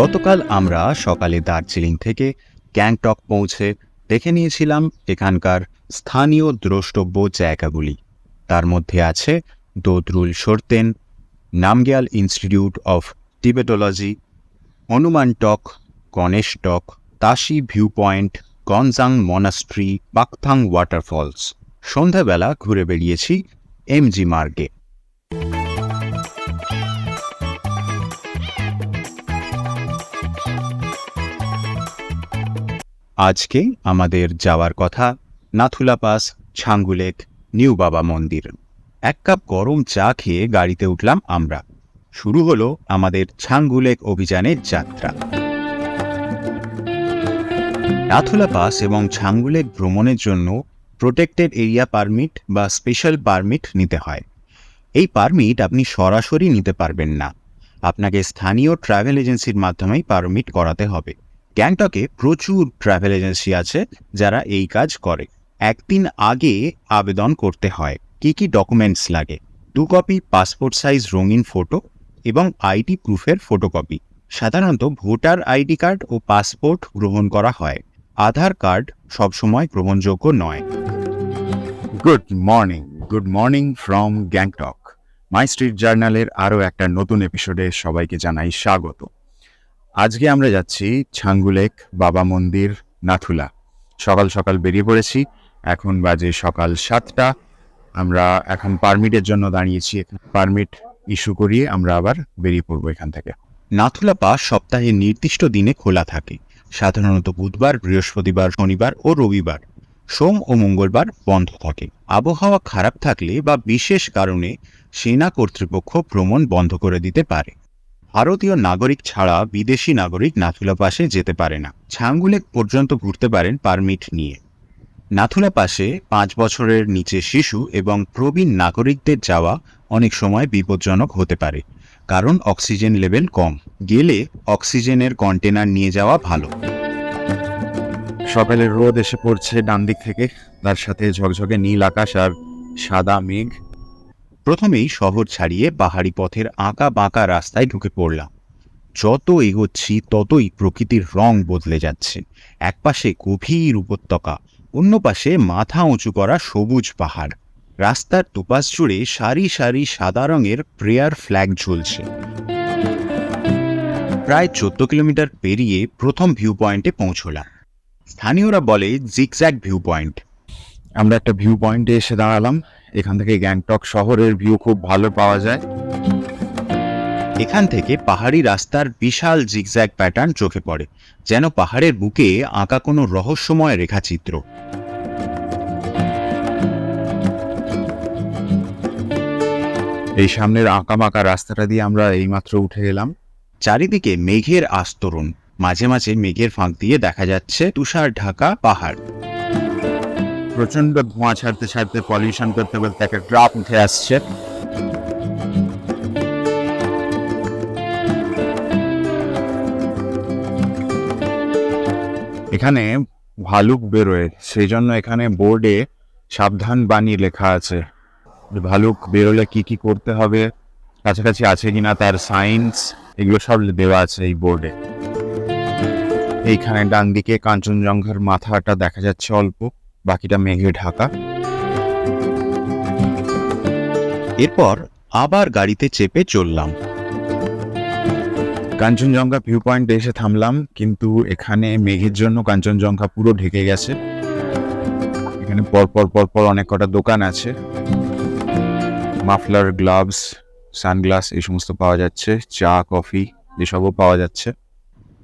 গতকাল আমরা সকালে দার্জিলিং থেকে গ্যাংটক পৌঁছে দেখে নিয়েছিলাম এখানকার স্থানীয় দ্রষ্টব্য জায়গাগুলি। তার মধ্যে আছে Dodrul Chorten, Namgyal Institute of Tibetology, Hanuman Tok, Ganesh Tok, Tashi view point Gonjang monastery Bakthang waterfalls. সন্ধ্যাবেলা ঘুরে বেরিয়েছি এমজি মার্গে। আজকে আমাদের যাওয়ার কথা নাথুলা পাস ছাঙ্গুলেক নিউ বাবা মন্দির। এক কাপ গরম চা খেয়ে গাড়িতে উঠলাম আমরা। শুরু হলো আমাদের ছাঙ্গুলেক অভিযানের যাত্রা। নাথুলা পাস এবং ছাঙ্গুলেক ভ্রমণের জন্য প্রোটেক্টেড এরিয়া পারমিট বা স্পেশাল পারমিট নিতে হয়। এই পারমিট আপনি সরাসরি নিতে পারবেন না। আপনাকে স্থানীয় ট্রাভেল এজেন্সির মাধ্যমেই পারমিট করাতে হবে। গ্যাংটকে প্রচুর ট্রাভেল এজেন্সি আছে যারা এই কাজ করে। একদিন আগে আবেদন করতে হয়, কি কি ডকুমেন্টস লাগে? দু কপি পাসপোর্ট সাইজ রঙিন ফটো এবং আইডি প্রুফের ফটোকপি সাধারণত ভোটার আইডি কার্ড ও পাসপোর্ট গ্রহণ করা হয়। আধার কার্ড সবসময় গ্রহণযোগ্য নয়। Good morning good morning from Gangtok my street জার্নালের আরও একটা নতুন এপিসোডে সবাইকে জানাই স্বাগত। আজকে আমরা যাচ্ছি ছাঙ্গুলেক বাবা মন্দির, নাথুলা। সকাল সকাল বেরিয়ে পড়েছি, এখন বাজে সকাল সাতটা। আমরা এখন পারমিটের জন্য দাঁড়িয়েছি পারমিট ইস্যু করিয়ে আমরা আবার বেরিয়ে পড়ব এখান থেকে। নাথুলা পাস সপ্তাহে নির্দিষ্ট দিনে খোলা থাকে, সাধারণত বুধবার, বৃহস্পতিবার, শনিবার ও রবিবার। সোম ও মঙ্গলবার বন্ধ থাকে। আবহাওয়া খারাপ থাকলে বা বিশেষ কারণে সেনা কর্তৃপক্ষ ভ্রমণ বন্ধ করে দিতে পারে। ভারতীয় নাগরিক ছাড়া বিদেশি নাগরিক নাথুলা পাশে যেতে পারে না। ছাঙ্গুলেক পর্যন্ত ঘুরতে পারেন পারমিট নিয়ে। নাথুলা পাশে পাঁচ বছরের নিচে শিশু এবং প্রবীণ নাগরিকদের যাওয়া অনেক সময় বিপজ্জনক হতে পারে, কারণ অক্সিজেন লেভেল কম। গেলে অক্সিজেনের কন্টেনার নিয়ে যাওয়া ভালো। সকালের রোদ এসে পড়ছে ডান দিক থেকে, তার সাথে ঝকঝকে নীল আকাশ আর সাদা মেঘ। প্রথমেই শহর ছাড়িয়ে পাহাড়ি পথের আঁকা বাঁকা রাস্তায় ঢুকে পড়লাম। যত এগোচ্ছি, ততই প্রকৃতির রং বদলে যাচ্ছে। একপাশে গভীর উপত্যকা, অন্য পাশে মাথা উঁচু করা সবুজ পাহাড়। রাস্তার দুপাশ জুড়ে সারি সারি সাদা রঙের প্রেয়ার ফ্ল্যাগ ঝুলছে। প্রায় চোদ্দ কিলোমিটার পেরিয়ে প্রথম ভিউ পয়েন্টে পৌঁছলাম। স্থানীয়রা বলে জিগজ্যাগ ভিউ পয়েন্ট আমরা একটা ভিউ পয়েন্টে এসে দাঁড়ালাম। এখান থেকে গ্যাংটক শহরের ভিউ খুব ভালো পাওয়া যায়। এখান থেকে পাহাড়ি রাস্তার বিশাল জিগজ্যাগ প্যাটার্ন চোখে পড়ে, যেন পাহাড়ের বুকে আঁকা কোনো রহস্যময় রেখাচিত্র। এই সামনের আঁকামাকা রাস্তাটা দিয়ে আমরা এইমাত্র উঠে এলাম। চারিদিকে মেঘের আস্তরণ, মাঝে মাঝে মেঘের ফাঁক দিয়ে দেখা যাচ্ছে তুষার ঢাকা পাহাড়। প্রচণ্ড ধোঁয়া ছাড়তে ছাড়তে পলিউশন করতে করতে একটা ড্রপ উঠে আসছে। এখানে ভালুক বেরোয়, সেই জন্য এখানে বোর্ডে সাবধান বাণী লেখা আছে। ভালুক বেরোলে কি কি করতে হবে, কাছাকাছি আছে কিনা তার সাইন্স এগুলো সব দেওয়া আছে এই বোর্ডে এইখানে ডান দিকে কাঞ্চনজঙ্ঘার মাথাটা দেখা যাচ্ছে অল্প। বাকিটা মেঘে ঢাকা। এরপর আবার গাড়িতে চেপে চললাম। কাঞ্চনজঙ্ঘা ভিউ পয়েন্টে এসে থামলাম, কিন্তু এখানে মেঘের জন্য কাঞ্চনজঙ্ঘা পুরো ঢেকে গেছে। এখানে পরপর পরপর অনেক কটা দোকান আছে। মাফলার, গ্লাভস, সানগ্লাস এই সমস্ত পাওয়া যাচ্ছে। চা, কফি এসবও পাওয়া যাচ্ছে।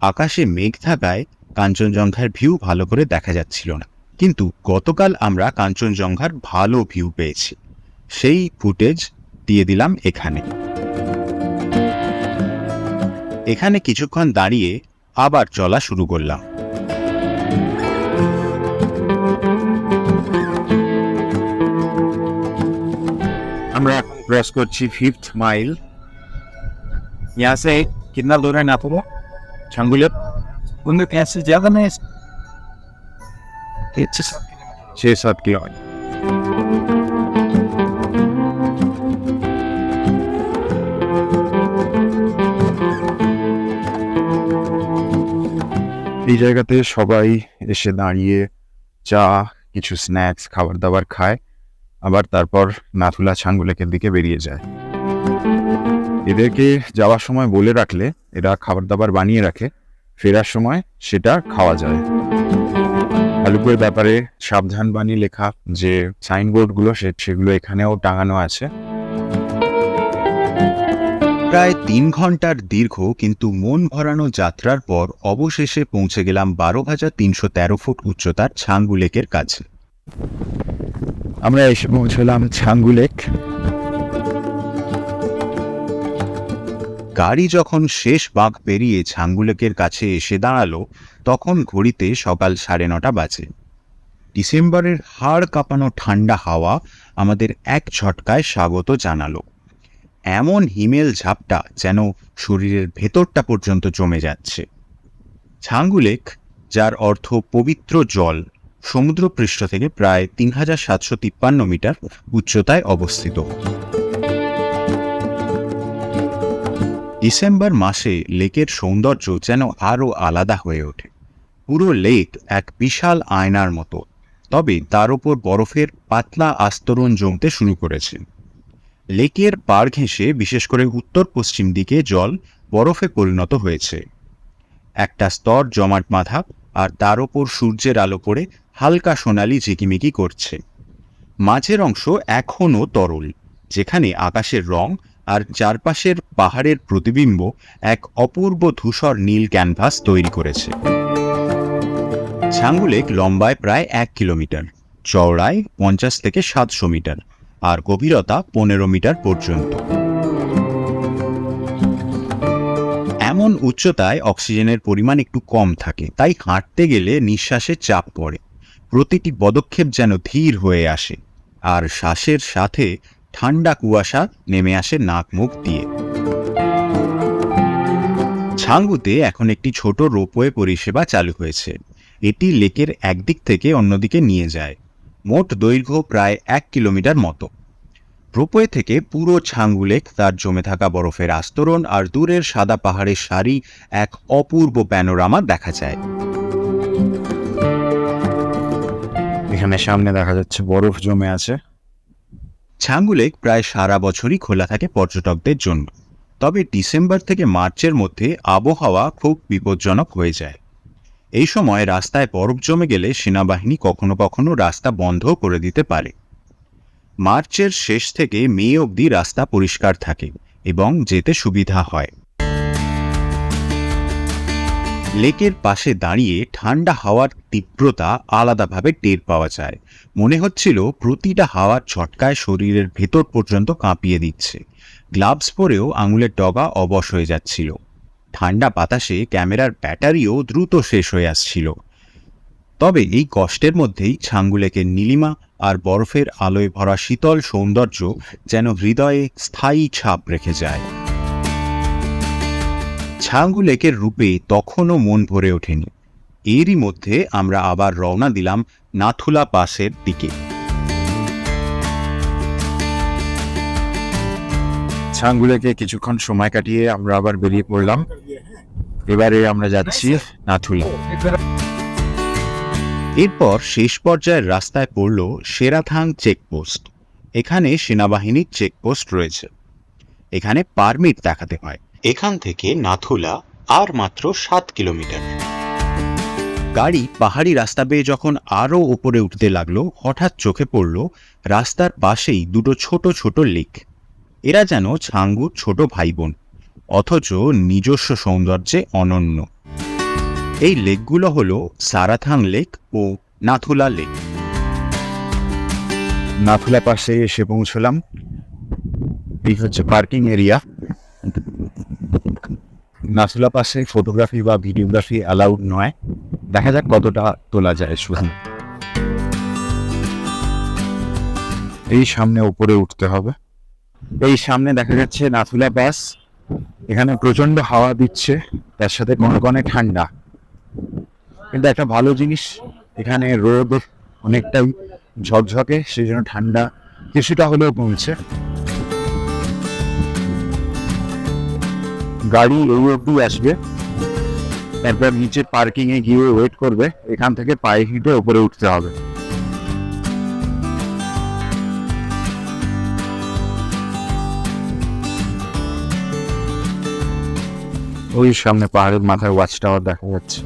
আকাশে মেঘ থাকায় কাঞ্চনজঙ্ঘার ভিউ ভালো করে দেখা যাচ্ছিল না। কিন্তু গতকাল আমরা কাঞ্চনজঙ্ঘার ভালো ভিউ পেয়েছি সেই ফুটেজ দিয়ে দিলাম এখানে এখানে কিছুক্ষণ দাঁড়িয়ে আবার চলা শুরু করলাম আমরা এখন ক্রস করছি ফিফথ মাইল यहाँ से कितना दूर है नाथुला छंगुलिया उनके कैसे ज्यादा नहीं छः सात किलोमीटर এই জায়গাতে সবাই এসে দাঁড়িয়ে চা কিছু স্ন্যাক্স খাবার দাবার খায় আবার তারপর নাথুলা ছাঙ্গুলেকের দিকে বেরিয়ে যায় এদেরকে যাওয়ার সময় বলে রাখলে এরা খাবার দাবার বানিয়ে রাখে ফেরার সময় সেটা খাওয়া যায় ভালুকের ব্যাপারে সাবধান বাণী লেখা যে সাইনবোর্ডগুলো সেগুলো এখানেও টাঙানো আছে। প্রায় তিন ঘণ্টার দীর্ঘ কিন্তু মন ভরানো যাত্রার পর অবশেষে পৌঁছে গেলাম বারো হাজার তিনশো তেরো ফুট উচ্চতার ছাঙ্গু লেকের কাছে। আমরা এসে পৌঁছলাম ছাঙ্গু লেক। গাড়ি যখন শেষ বাঁক পেরিয়ে ছাঙ্গুলেকের কাছে এসে দাঁড়াল, তখন ঘড়িতে সকাল সাড়ে নটা বাজে। ডিসেম্বরের হাড় কাঁপানো ঠান্ডা হাওয়া আমাদের এক ঝটকায় স্বাগত জানালো। এমন হিমেল ঝাপটা যেন শরীরের ভেতরটা পর্যন্ত জমে যাচ্ছে। ছাঙ্গুলেক যার অর্থ পবিত্র জল, সমুদ্রপৃষ্ঠ থেকে প্রায় তিন হাজার সাতশো তিপ্পান্ন মিটার উচ্চতায় অবস্থিত। ডিসেম্বর মাসে লেকের সৌন্দর্য যেন আরও আলাদা হয়ে ওঠে। পুরো লেক এক বিশাল আয়নার মতো, তবে তার ওপর বরফের পাতলা আস্তরণ জমতে শুরু করেছে। লেকের পাড় ঘেঁষে, বিশেষ করে উত্তর পশ্চিম দিকে জল বরফে পরিণত হয়েছে। একটা স্তর জমাট বাঁধা আর তার ওপর সূর্যের আলো পড়ে হালকা সোনালি ঝিকিমিকি করছে। মাঝের অংশ এখনও তরল, যেখানে আকাশের রং আর চারপাশের পাহাড়ের প্রতিবিম্ব এক অপূর্ব ধূসর নীল ক্যানভাস তৈরি করেছে। ছাঙ্গুলেক লম্বায় প্রায় এক কিলোমিটার, চওড়ায় পঞ্চাশ থেকে সাতশো মিটার আর গভীরতা পনেরো মিটার পর্যন্ত। এমন উচ্চতায় অক্সিজেনের পরিমাণ একটু কম থাকে, তাই হাঁটতে গেলে নিঃশ্বাসে চাপ পড়ে। প্রতিটি পদক্ষেপ যেন ধীর হয়ে আসে, আর শ্বাসের সাথে ঠান্ডা কুয়াশা নেমে আসে নাক মুখ দিয়ে। ছাঙ্গুতে এখন একটি ছোট রোপওয়ে পরিষেবা চালু হয়েছে। এটি লেকের একদিক থেকে অন্যদিকে নিয়ে যায়। মোট দৈর্ঘ্য প্রায় এক কিলোমিটার মতো। রোপওয়ে থেকে পুরো ছাঙ্গু লেক তার জমে থাকা বরফের আস্তরণ আর দূরের সাদা পাহাড়ের সারি এক অপূর্ব প্যানোরামা দেখা যায়। এখানে সামনে দেখা যাচ্ছে বরফ জমে আছে। ছাঙ্গু লেক প্রায় সারা বছরই খোলা থাকে পর্যটকদের জন্য। তবে ডিসেম্বর থেকে মার্চের মধ্যে আবহাওয়া খুব বিপজ্জনক হয়ে যায়। এই সময় রাস্তায় বরফ জমে গেলে সেনাবাহিনী কখনো কখনো রাস্তা বন্ধ করে দিতে পারে। মার্চের শেষ থেকে মে অবধি রাস্তা পরিষ্কার থাকে এবং যেতে সুবিধা হয়। লেকের পাশে দাঁড়িয়ে ঠান্ডা হাওয়ার তীব্রতা আলাদাভাবে টের পাওয়া যায়। মনে হচ্ছিল প্রতিটা হাওয়ার ঝটকায় শরীরের ভেতর পর্যন্ত কাঁপিয়ে দিচ্ছে। গ্লাভস পরেও আঙুলের ডগা অবশ হয়ে যাচ্ছিল। ঠান্ডা বাতাসে ক্যামেরার ব্যাটারিও দ্রুত শেষ হয়ে আসছিল। তবে এই কষ্টের মধ্যেই ছাঙ্গুলেকের নীলিমা আর বরফের আলোয় ভরা শীতল সৌন্দর্য যেন হৃদয়ে স্থায়ী ছাপ রেখে যায়। ছাঙ্গু লেকের রূপে তখনও মন ভরে ওঠেনি। এরই মধ্যে আমরা আবার রওনা দিলাম নাথুলা পাসের দিকে। ছাঙ্গুলেকে কিছুক্ষণ সময় কাটিয়ে আমরা আবার বেরিয়ে পড়লাম। এবারে আমরা যাচ্ছি নাথুলা। এরপর শেষ পর্যায়ের রাস্তায় পড়ল সেরাথাং চেকপোস্ট। এখানে সেনাবাহিনীর চেকপোস্ট রয়েছে। এখানে পারমিট দেখাতে হয়। এখান থেকে নাথুলা আর মাত্র সাত কিলোমিটার। গাড়ি পাহাড়ি রাস্তা বেয়ে যখন আরও উপরে উঠতে লাগল হঠাৎ চোখে পড়ল রাস্তার পাশেই দুটো ছোট ছোট লেক। এরা যেন ছাঙ্গুর ছোট ভাই বোন অথচ নিজস্ব সৌন্দর্যে অনন্য। এই লেকগুলো হলো সারাথাং লেক ও নাথুলা লেক। নাথুলা পাশে এসে পৌঁছলাম। এই হচ্ছে পার্কিং এরিয়া। নাথুলা পাশে ফটোগ্রাফি বা ভিডিওগ্রাফি অ্যালাউড নয়। দেখা যাক কতটা তোলা যায় শুধু। এই সামনে উপরে উঠতে হবে। এই সামনে দেখা যাচ্ছে নাথুলা পাস। এখানে প্রচণ্ড হাওয়া দিচ্ছে। তার সাথে কনকনে ঠান্ডা। কিন্তু একটা ভালো জিনিস, এখানে রোদ অনেকটাই ঝকঝকে সেই জন্য ঠান্ডা কিছুটা হলেও কমছে। গাড়ি এই অব্দি আসবে। তারপর নিচে পার্কিং এ গিয়ে ওয়েট করবে। এখান থেকে পায়ে হেঁটে উপরে উঠতে হবে। ওই সামনে পাহাড়ের মাথায় ওয়াচ টাওয়ার দেখা যাচ্ছে।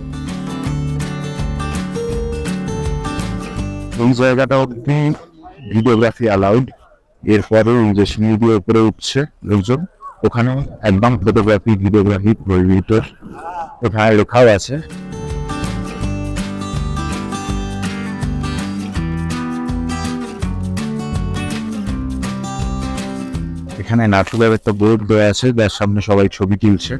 এই জায়গাটা অব্দি ভিডিওগ্রাফি অ্যালাউড এরপরেও যে সিঁড়ি দিয়ে উপরে উঠছে। লোকজন ওখানে একদম ফটোগ্রাফি ভিডিওগ্রাফি প্রহিবিত ওখানে লেখাও আছে। এখানে নাটকের একটা বোর্ড দেওয়া আছে, যার সামনে সবাই ছবি তুলছে।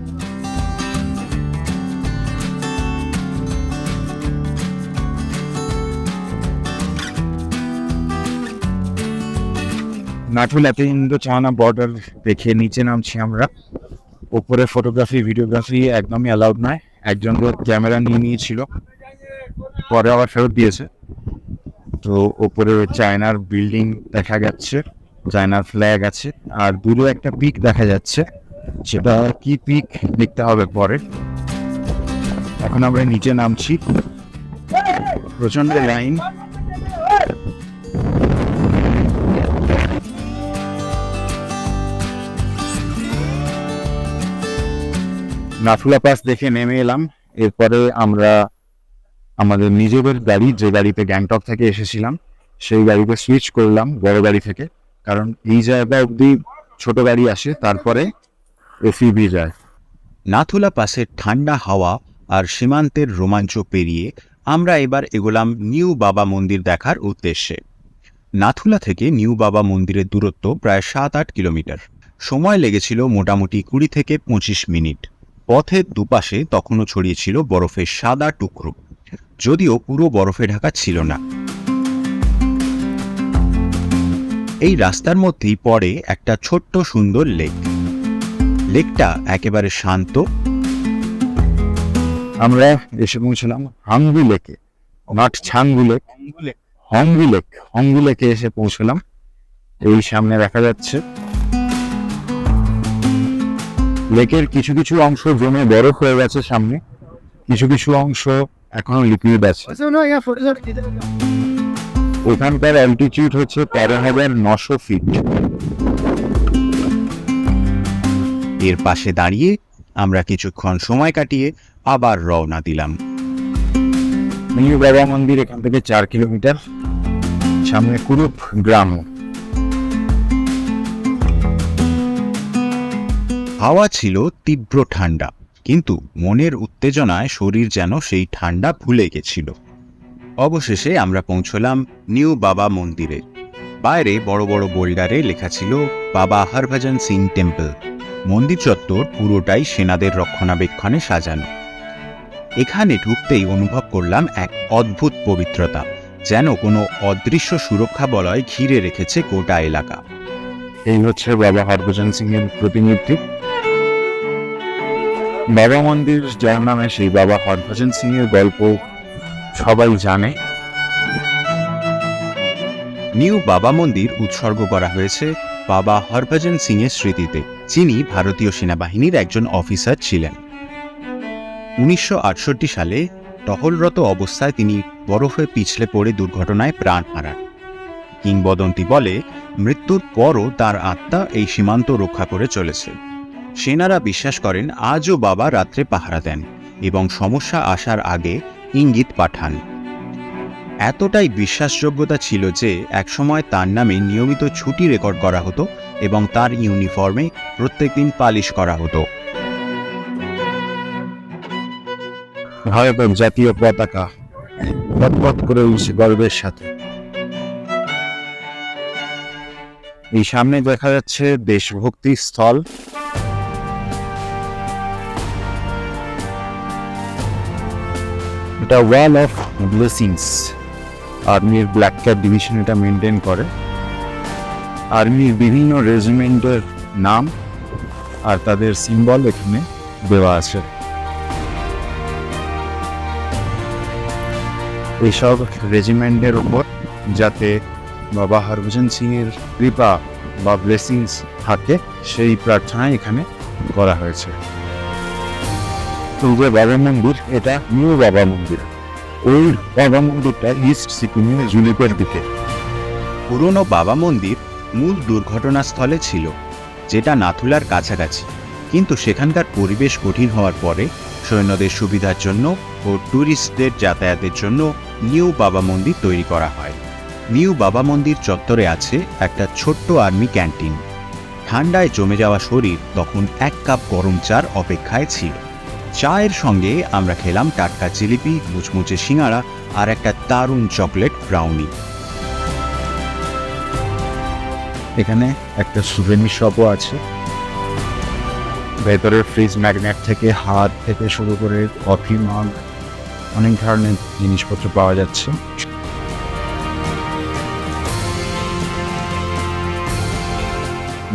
নাটুল এত ইন্দো চায়না বর্ডার দেখে নিচে নামছি আমরা। ওপরে ফটোগ্রাফি ভিডিওগ্রাফি একদমই অ্যালাউড নয় একজন ক্যামেরা নিয়ে নিয়েছিল। পরে আবার ফেরত দিয়েছে। তো ওপরে চায়নার বিল্ডিং দেখা যাচ্ছে, চায়নার ফ্ল্যাগ আছে। আর দূরে একটা পিক দেখা যাচ্ছে। সেটা কি পিক দেখতে হবে পরে। এখন আমরা নিচে নামছি। প্রচণ্ড লাইন নাথুলা পাস দেখে নেমে এলাম। এরপরে আমরা আমাদের নিজেদের গাড়ি, যে গাড়িতে গ্যাংটক থেকে এসেছিলাম, সেই গাড়িতে সুইচ করলাম বড় গাড়ি থেকে। কারণ এই জায়গা অবধি ছোট গাড়ি আসে, তারপরে এসিবি যায়। নাথুলা পাসের ঠান্ডা হাওয়া আর সীমান্তের রোমাঞ্চ পেরিয়ে আমরা এবার এগোলাম নিউ বাবা মন্দির দেখার উদ্দেশ্যে। নাথুলা থেকে নিউ বাবা মন্দিরের দূরত্ব প্রায় সাত আট কিলোমিটার। সময় লেগেছিল মোটামুটি কুড়ি থেকে পঁচিশ মিনিট। পথের দুপাশে তখনও ছড়িয়েছিল বরফের সাদা টুকরো। যদিও পুরো বরফে ঢাকা ছিল না। এই রাস্তার মধ্যেই পড়ে একটা ছোট্ট সুন্দর লেক। লেকটা একেবারে শান্ত। আমরা এসে পৌঁছলাম হাঙ্গু লেকে। Not Changu lake. Hangu lake. Hangu লেকে এসে পৌঁছলাম। এই সামনে দেখা যাচ্ছে লেকের কিছু কিছু অংশ জমে বরফ হয়ে গেছে সামনে। কিছু কিছু অংশ এখনও লিকুইড আছে। ওখানকার অ্যালটিটিউড হচ্ছে তেরো হাজার নশো ফিট এর পাশে দাঁড়িয়ে আমরা কিছুক্ষণ সময় কাটিয়ে আবার রওনা দিলাম। নিউ বাবা মন্দির এখান থেকে চার কিলোমিটার। সামনে কুরুপ গ্রাম। হাওয়া ছিল তীব্র ঠান্ডা, কিন্তু মনের উত্তেজনায় শরীর যেন সেই ঠান্ডা ভুলে গেছিল। অবশেষে আমরা পৌঁছলাম নিউ বাবা মন্দিরে। বাইরে বড় বড় বোল্ডারে লেখা ছিল, বাবা হরভজন সিং টেম্পল। মন্দির চত্বর পুরোটাই সেনাদের রক্ষণাবেক্ষণে সাজানো। এখানে ঢুকতেই অনুভব করলাম এক অদ্ভুত পবিত্রতা, যেন কোনো অদৃশ্য সুরক্ষা বলয় ঘিরে রেখেছে গোটা এলাকা। এই হচ্ছে বাবা হরভজন সিং এর প্রতিমূর্তি। বাবা মন্দির, যার নামে সেই বাবা হরভজন সিং এর গল্প সবাই জানে। নিউ বাবা মন্দির উৎসর্গ করা হয়েছে বাবা হরভজন সিং এর স্মৃতিতে, যিনি ভারতীয় সেনাবাহিনীর একজন অফিসার ছিলেন। উনিশশো আটষট্টি সালে টহলরত অবস্থায় তিনি বরফে পিছলে পড়ে দুর্ঘটনায় প্রাণ হারান। কিংবদন্তি বলে, মৃত্যুর পরও তার আত্মা এই সীমান্ত রক্ষা করে চলেছে। সেনারা বিশ্বাস করেন আজও বাবা রাত্রে পাহারা দেন এবং সমস্যা আসার আগে ইঙ্গিত পাঠান। এতটাই বিশ্বাসযোগ্যতা ছিল যে একসময় তার নামে নিয়মিত ছুটি রেকর্ড করা হতো এবং তার ইউনিফর্মে প্রত্যেকদিন পালিশ করা হতো। জাতীয় পতাকা পথ করে উঠছে গর্বের সাথে। এই সামনে দেখা যাচ্ছে দেশভক্তি স্থল। এটা ওয়াল অফ ব্লেসিংস আর্মির ব্ল্যাক ক্যাপ ডিভিশন এটা মেনটেন করে। আর্মির বিভিন্ন রেজিমেন্টের নাম আর তাদের সিম্বল এখানে দেওয়া আছে। এইসব রেজিমেন্টের উপর যাতে বাবা হরভজন সিং এর কৃপা বা ব্লেসিংস থাকে, সেই প্রার্থনাই এখানে করা হয়েছে। এই বাবা মন্দির, এটা নিউ বাবা মন্দির। ওল্ড বাবা মন্দিরটা ইস্ট সিকিমে জুলিপের দিকে। পুরনো বাবা মন্দির মূল দুর্ঘটনাস্থলে ছিল, যেটা নাথুলার কাছাকাছি। কিন্তু সেখানকার পরিবেশ কঠিন হওয়ার পরে সৈন্যদের সুবিধার জন্য ও ট্যুরিস্টদের যাতায়াতের জন্য নিউ বাবা মন্দির তৈরি করা হয়। নিউ বাবা মন্দির চত্বরে আছে একটা ছোট্ট আর্মি ক্যান্টিন। ঠান্ডায় জমে যাওয়া শরীর তখন এক কাপ গরম চার অপেক্ষায় ছিল। চায়ের সঙ্গে আমরা খেলাম টাটকা জিলিপি, মুচমুচে সিঙাড়া আর একটা দারুণ চকলেট ব্রাউনি এখানে একটা সুভেনির শপও আছে। ভেতরের ফ্রিজ ম্যাগনেট থেকে হাত থেকে শুরু করে কফি মাগ অনেক ধরনের জিনিসপত্র পাওয়া যাচ্ছে।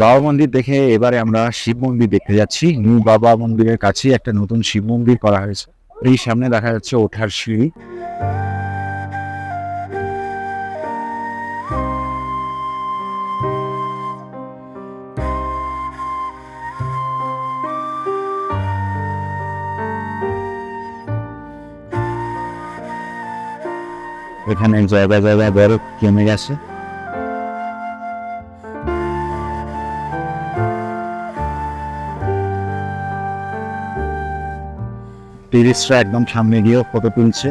বাবা মন্দির দেখে এবারে আমরা শিব মন্দির দেখতে যাচ্ছি। নিউ বাবা মন্দিরের কাছেই একটা নতুন শিব মন্দির করা হয়েছে। এই সামনে দেখা যাচ্ছে ওঠার সিঁড়ি। এখানে জায়গায় জায়গায় বরফ জমে গেছে টুরিস্টরা একদম সামনে গিয়েও ফটো তুলছে।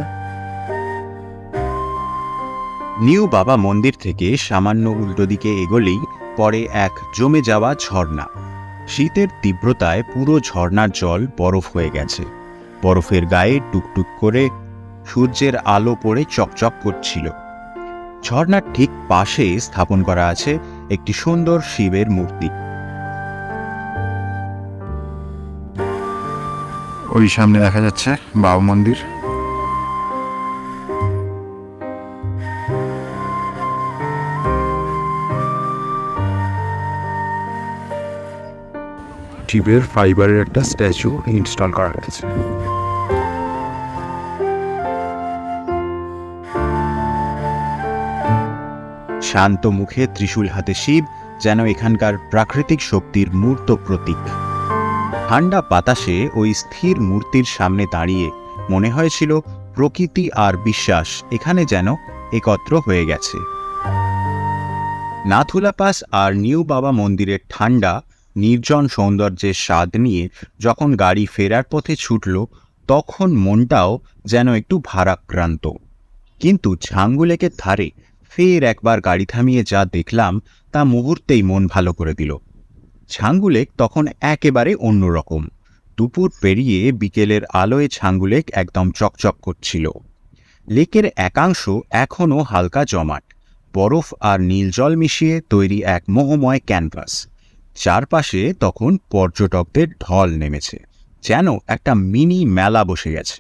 নিউ বাবা মন্দির থেকে সামান্য উল্টো দিকে এগোলেই পরে এক জমে যাওয়া ঝর্ণা। শীতের তীব্রতায় পুরো ঝর্ণার জল বরফ হয়ে গেছে। বরফের গায়ে টুকটুক করে সূর্যের আলো পড়ে চকচক করছিল। ঝর্ণার ঠিক পাশে স্থাপন করা আছে একটি সুন্দর শিবের মূর্তি। ওই সামনে দেখা যাচ্ছে বাবা মন্দির। টিবের ফাইবারের একটা স্ট্যাচু ইনস্টল করা হয়েছে। শান্ত মুখে ত্রিশূল হাতে শিব যেন এখানকার প্রাকৃতিক শক্তির মূর্ত প্রতীক। ঠান্ডা বাতাসে ওই স্থির মূর্তির সামনে দাঁড়িয়ে মনে হয়েছিল, প্রকৃতি আর বিশ্বাস এখানে যেন একত্র হয়ে গেছে। নাথুলা পাস আর নিউ বাবা মন্দিরের ঠান্ডা নির্জন সৌন্দর্যের স্বাদ নিয়ে যখন গাড়ি ফেরার পথে ছুটল, তখন মনটাও যেন একটু ভারাক্রান্ত। কিন্তু ঝাঙ্গুলেকের ধারে ফের একবার গাড়ি থামিয়ে যা দেখলাম, তা মুহূর্তেই মন ভালো করে দিল। ছাঙ্গুলেক তখন একেবারে অন্যরকম দুপুর পেরিয়ে বিকেলের আলোয় ছাঙ্গুলেক একদম চকচক করছিল। লেকের একাংশ এখনও হালকা জমাট, বরফ আর নীল জল মিশিয়ে তৈরি এক মোহময় ক্যানভাস। চারপাশে তখন পর্যটকদের ঢল নেমেছে, যেন একটা মিনি মেলা বসে গেছে।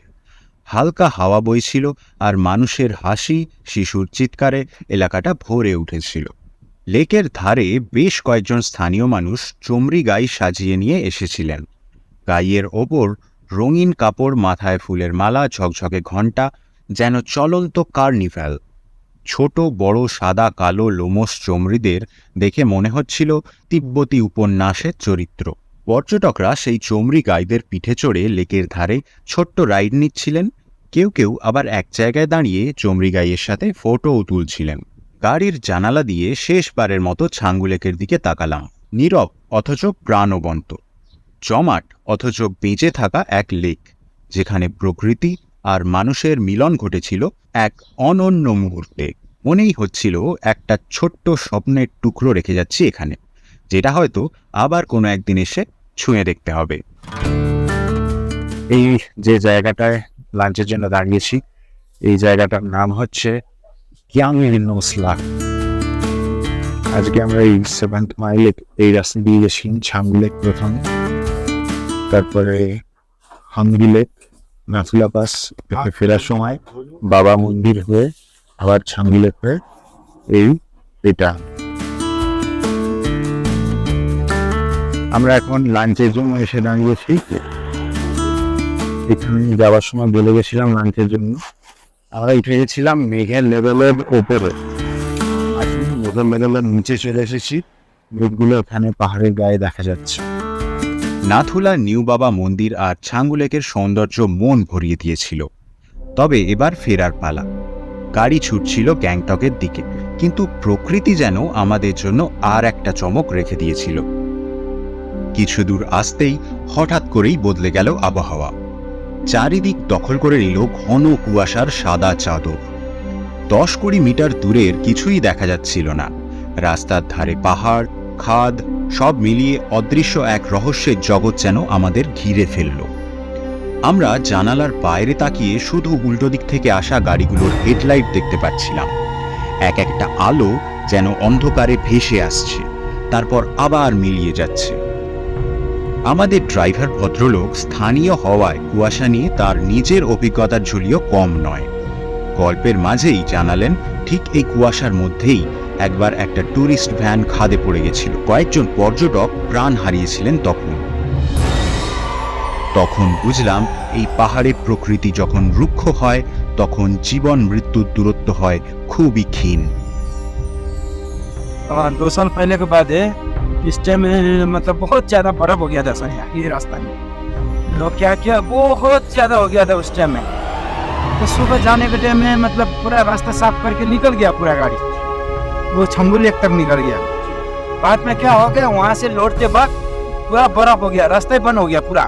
হালকা হাওয়া বইছিল আর মানুষের হাসি, শিশুর চিৎকারে এলাকাটা ভরে উঠেছিল। লেকের ধারে বেশ কয়েকজন স্থানীয় মানুষ চমড়ি গাই সাজিয়ে নিয়ে এসেছিলেন। গাইয়ের ওপর রঙিন কাপড়, মাথায় ফুলের মালা, ঝকঝকে ঘণ্টা, যেন চলন্ত কার্নিভ্যাল। ছোট, বড়, সাদা, কালো লোমস চমড়িদের দেখে মনে হচ্ছিল তিব্বতী উপন্যাসের চরিত্র। পর্যটকরা সেই চমড়ি গাইদের পিঠে চড়ে লেকের ধারে ছোট্ট রাইড নিচ্ছিলেন। কেউ কেউ আবার এক জায়গায় দাঁড়িয়ে চমড়ি গাইয়ের সাথে ফটোও তুলছিলেন। গাড়ির জানালা দিয়ে শেষবারের মতো ছাঙ্গুলেকের দিকে তাকালাম। নীরব অথচ প্রাণবন্ত। জমাট অথচ বেঁচে থাকা এক লেক, যেখানে প্রকৃতি আর মানুষের মিলন ঘটেছিল এক অনন্য মুহূর্তে। মনেই হচ্ছিল একটা ছোট্ট স্বপ্নের টুকরো রেখে যাচ্ছি এখানে, যেটা হয়তো আবার কোনো একদিন এসে ছুঁয়ে দেখতে হবে। এই যে জায়গাটায় লাঞ্চের জন্য দাঁড়িয়েছি, এই জায়গাটার নাম হচ্ছে কিয়াং নোসলা আজকে আমরা এই সেভেন্থ মাইলে এই রাস্তা দিয়ে গেছি ছাঙ্গু লেক প্রথম। তারপরে হাঙ্গি লেক নাথুলা পাস ফেরার সময় বাবা মন্দির হয়ে আবার ছাঙ্গি লেক হয়ে এই এটা। আমরা এখন লাঞ্চের জন্য এসে দাঁড়িয়েছি। এখানে যাওয়ার সময় বলে গেছিলাম লাঞ্চের জন্য। আমরা উঠে গেছিলাম মেঘের লেভেলের ওপরে মেঘের লেভেলের নিচে চলে এসেছি। মেঘগুলো এখানে পাহাড়ের গায়ে দেখা যাচ্ছে। নাথুলা নিউ বাবা মন্দির আর ছাঙ্গুলেকের সৌন্দর্য মন ভরিয়ে দিয়েছিল। তবে এবার ফেরার পালা। গাড়ি ছুটছিল গ্যাংটকের দিকে, কিন্তু প্রকৃতি যেন আমাদের জন্য আর একটা চমক রেখে দিয়েছিল। কিছু দূর আসতেই হঠাৎ করেই বদলে গেল আবহাওয়া। চারিদিক দখল করে নিল ঘন কুয়াশার সাদা চাদর। দশ কুড়ি মিটার দূরের কিছুই দেখা যাচ্ছিল না। রাস্তার ধারে পাহাড়, খাদ, সব মিলিয়ে অদৃশ্য এক রহস্যের জগৎ যেন আমাদের ঘিরে ফেলল। আমরা জানালার বাইরে তাকিয়ে শুধু উল্টো দিক থেকে আসা গাড়িগুলোর হেডলাইট দেখতে পাচ্ছিলাম। এক একটা আলো যেন অন্ধকারে ভেসে আসছে, তারপর আবার মিলিয়ে যাচ্ছে। আমাদের ড্রাইভার ভদ্রলোক স্থানীয় হওয়ায় কুয়াশা নিয়ে তার নিজের অভিজ্ঞতার ঝুলিও কম নয়। গল্পের মাঝেই জানালেন, ঠিক এই কুয়াশার মধ্যেই একবার একটা ট্যুরিস্ট ভ্যান খাদে পড়ে গেছিল। কয়েকজন পর্যটক প্রাণ হারিয়েছিলেন তখন। তখন বুঝলাম, এই পাহাড়ের প্রকৃতি যখন রুক্ষ হয়, তখন জীবন মৃত্যুর দূরত্ব হয় খুবই ক্ষীণ। দো সাল পহলে इस टाइम मतलब बहुत ज़्यादा बर्फ़ हो गया था सर यहाँ ये रास्ता में लोग क्या किया? बहुत ज़्यादा हो गया था उस टाइम में। तो सुबह जाने के टाइम में मतलब पूरा रास्ता साफ़ करके निकल गया पूरा गाड़ी। वो छंगुली तक निकल गया। बाद में क्या हो गया? वहाँ से लौटते वक्त पूरा बर्फ़ हो गया, रास्ता बंद हो गया पूरा।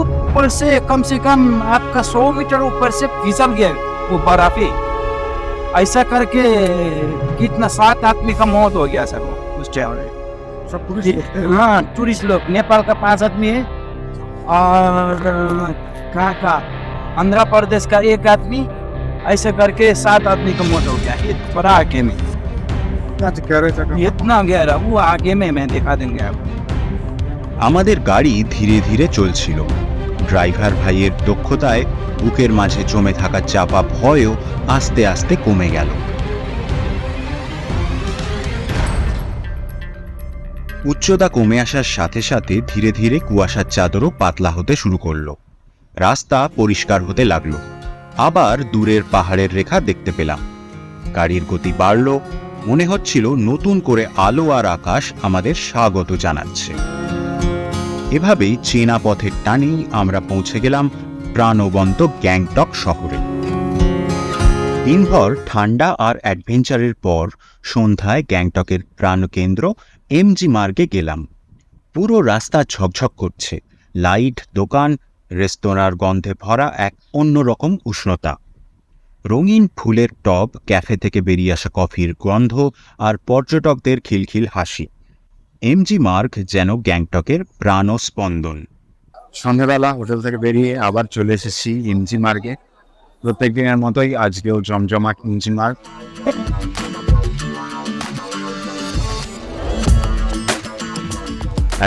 ऊपर से कम से कम आपका सौ मीटर ऊपर से फिसल गया वो बर्फ़ ही। ऐसा करके कितना सात आदमी का मौत हो गया सर वो उस टाइम में सब हाँ टूरिस्ट लोग नेपाल का पांच आदमी है और अ, कहाँ का आंध्र प्रदेश का एक आदमी ऐसे करके सात आदमी का मौत हो गया ये बड़ा आगे में इतना गहरा वो आगे में मैं दिखा देंगे आपको আমাদের গাড়ি ধীরে ধীরে চলছিল ড্রাইভার ভাইয়ের দক্ষতায় বুকের মাঝে জমে থাকা চাপা ভয়ও আস্তে আস্তে কমে গেল উচ্চতা কমে আসার সাথে সাথে ধীরে ধীরে কুয়াশার চাদরও পাতলা হতে শুরু করল। রাস্তা পরিষ্কার হতে লাগল। আবার দূরের পাহাড়ের রেখা দেখতে পেলাম। গাড়ির গতি বাড়ল। মনে হচ্ছিল নতুন করে আলো আর আকাশ আমাদের স্বাগত জানাচ্ছে। এভাবেই চেনা পথের টানেই আমরা পৌঁছে গেলাম প্রাণবন্ত গ্যাংটক শহরে। দিনভর ঠান্ডা আর অ্যাডভেঞ্চারের পর সন্ধ্যায় গ্যাংটকের প্রাণকেন্দ্র এমজি মার্গে গেলাম। পুরো রাস্তা ঝকঝক করছে। লাইট, দোকান, রেস্তোরাঁর গন্ধে ভরা এক অন্যরকম উষ্ণতা। রঙিন ফুলের টব, ক্যাফে থেকে বেরিয়ে আসা কফির গন্ধ আর পর্যটকদের খিলখিল হাসি। এমজি মার্গ যেন গ্যাংটকের প্রাণস্পন্দন। সন্ধ্যাবেলা হোটেল থেকে বেরিয়ে আবার চলে এসেছি ইঞ্জি মার্গে। প্রত্যেক দিনের মতোই আজকেও জমজমাট ইঞ্জি মার্গ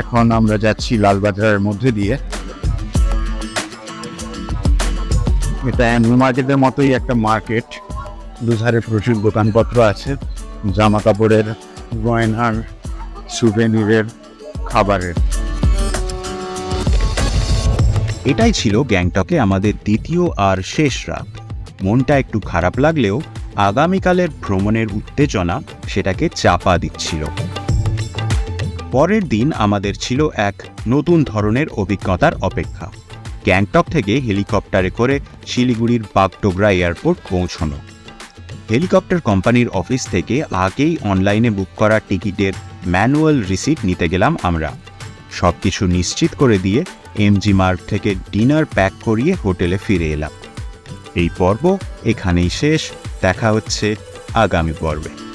এখন আমরা যাচ্ছি লালবাজারের মধ্যে দিয়ে। এটা অ্যানিমাল মার্কেটের মতোই একটা মার্কেট দুধারে প্রচুর দোকানপত্র আছে। জামা কাপড়ের গয়নার সুভেনিরের খাবারের। এটাই ছিল গ্যাংটকে আমাদের দ্বিতীয় আর শেষ রাত। মনটা একটু খারাপ লাগলেও আগামীকালের ভ্রমণের উত্তেজনা সেটাকে চাপা দিচ্ছিল। পরের দিন আমাদের ছিল এক নতুন ধরনের অভিজ্ঞতার অপেক্ষা। গ্যাংটক থেকে হেলিকপ্টারে করে শিলিগুড়ির বাগডোগরা এয়ারপোর্ট পৌঁছানো। হেলিকপ্টার কোম্পানির অফিস থেকে আগেই অনলাইনে বুক করা টিকিটের ম্যানুয়াল রিসিট নিতে গেলাম আমরা। সব কিছু নিশ্চিত করে দিয়ে এমজি মার্গ থেকে ডিনার প্যাক করিয়ে হোটেলে ফিরে এলাম। এই পর্ব এখানেই শেষ। দেখা হচ্ছে আগামী পর্বে।